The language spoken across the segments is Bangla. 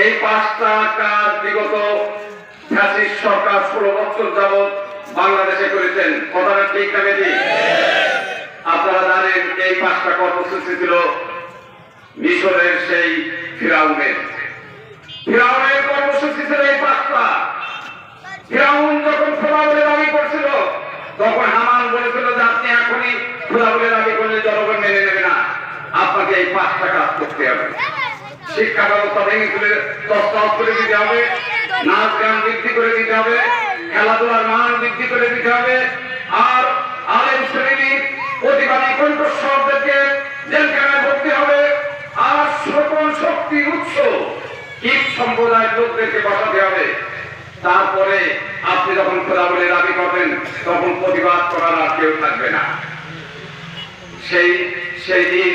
এই পাঁচটা কাজ বিগত ফ্যাসিস্ট সরকার ষোলো বছর যাবৎ বাংলাদেশে করেছেন। কথাটা ঠিক না আপনারা জানেন এই পাঁচটা কর্মসূচি ছিল মিশরের সেই ফিরাউনের। ফিরাউনের কর্মসূচি ছিল এই পাঁচটা। ফিরাউন যখন খোলা দাবি করছিল, তখন হামান বলেছিল যে আপনি এখনই খোলা দাবি করলে জনগণ মেনে নেবে না। আপনাকে এই পাঁচটা কাজ করতে হবে। শিক্ষা ব্যবস্থা ভেঙে তুলে তস্তাও করে দিতে হবে, নাচ গান বৃদ্ধি করে দিতে হবে, খেলাধুলার মান বৃদ্ধি করে দিতে হবে, আর আলেম শ্রেণির প্রতিবাদী কণ্ঠস্বরদেরকে জেলখানায় ভর্তি হবে। আর সকল শক্তি উৎস কীট সম্প্রদায়ের লোকদেরকে বসাতে হবে। তারপরে আপনি যখন খোলা বলে দাবি করবেন, তখন প্রতিবাদ করার আর কেউ থাকবে না। সেই সেই দিন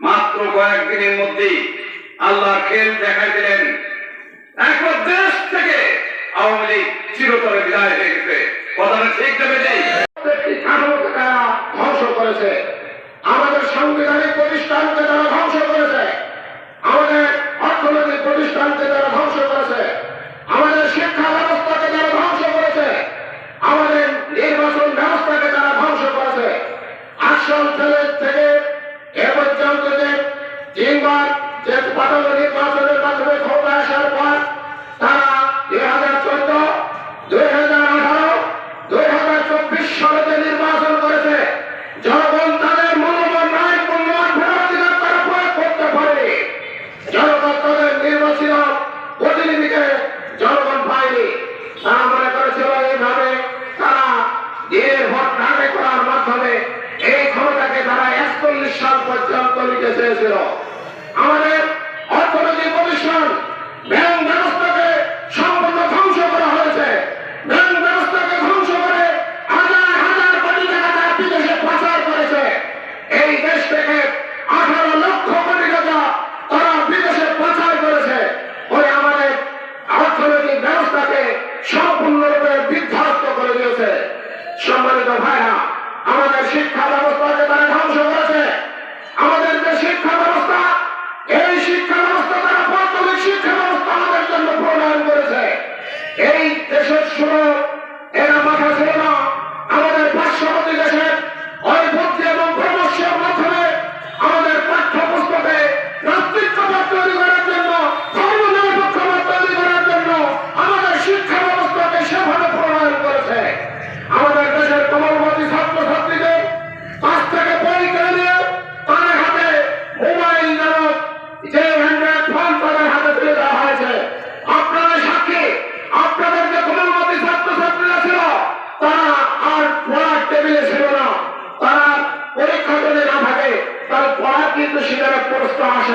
মাত্র কয়েকদিনের মধ্যেই আল্লাহ খেল দেখাই দিলেন একবার দেশ থেকে আওয়ামী লীগ চিরতরে বিদায় হয়ে গেছে। কথাটা ঠিক দেবে নেই ধ্বংস করেছে। আমাদের সাংবিধানিক প্রতিষ্ঠানকে তারা ধ্বংস করেছে। আমাদের অর্থনৈতিক প্রতিষ্ঠানকে তারা ধ্বংস করেছে। আমাদের শিক্ষা পাঠানো নির্বাচনের মাধ্যমে ক্ষমতা আসার পর, তারা দুই হাজার চোদ্দ, দুই হাজার আঠারো, দুই হাজার চব্বিশ সালে নির্বাচন করেছে, জনগণ তাদের মূল্যবান প্রয়োগ করতে পারেনি। জনগণ তাদের নির্বাচিত প্রতিনিধিকে জনগণ পায়নি। তারা মনে এইভাবে তারা দিনের ভোট করার মাধ্যমে এই ক্ষমতাকে তারা একচল্লিশ সাল পর্যন্ত নিতে চেয়েছিল। থেকে আঠারো লক্ষ কোটি টাকা তারা বিদেশে পাচার করেছে। ওই আমাদের অর্থনৈতিক ব্যবস্থাকে সম্পূর্ণরূপে বিধ্বস্ত করে দিয়েছে। সম্মানিত ভাইরা, আমাদের শিক্ষা ব্যবস্থাকে তারা ধ্বংস করেছে। আমাদের যে শিক্ষা ব্যবস্থা, এই শিক্ষা ব্যবস্থা তারা প্রাথমিক শিক্ষা ব্যবস্থা আমাদের জন্য প্রণয়ন করেছে। এই দেশের ষোলো পড়ার টেবিলে ছিল না। তারা পরীক্ষা যদি না থাকে, তার পড়া কিন্তু সেখানে প্রশ্ন আসে।